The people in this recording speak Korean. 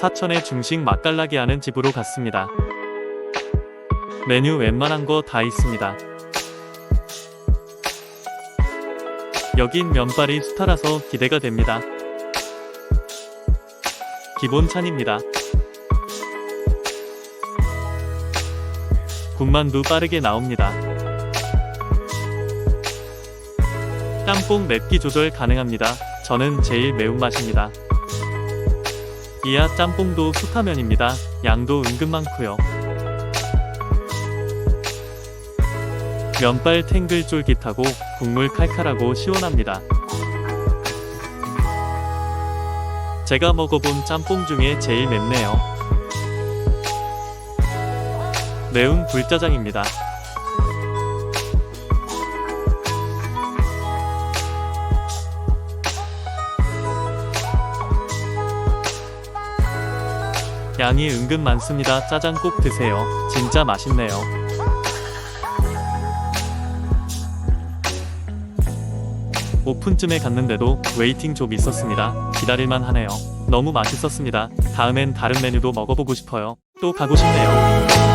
사천의 중식 맛깔나게 하는 집으로 갔습니다. 메뉴 웬만한 거 다 있습니다. 여긴 면발이 스타라서 기대가 됩니다. 기본 찬입니다. 군만두 빠르게 나옵니다. 짬뽕 맵기 조절 가능합니다. 저는 제일 매운맛입니다. 이하 짬뽕도 수타면입니다. 양도 은근 많고요. 면발 탱글 쫄깃하고 국물 칼칼하고 시원합니다. 제가 먹어본 짬뽕 중에 제일 맵네요. 매운 불짜장입니다. 양이 은근 많습니다. 짜장 꼭 드세요. 진짜 맛있네요. 오픈쯤에 갔는데도 웨이팅 좀 있었습니다. 기다릴만 하네요. 너무 맛있었습니다. 다음엔 다른 메뉴도 먹어보고 싶어요. 또 가고 싶네요.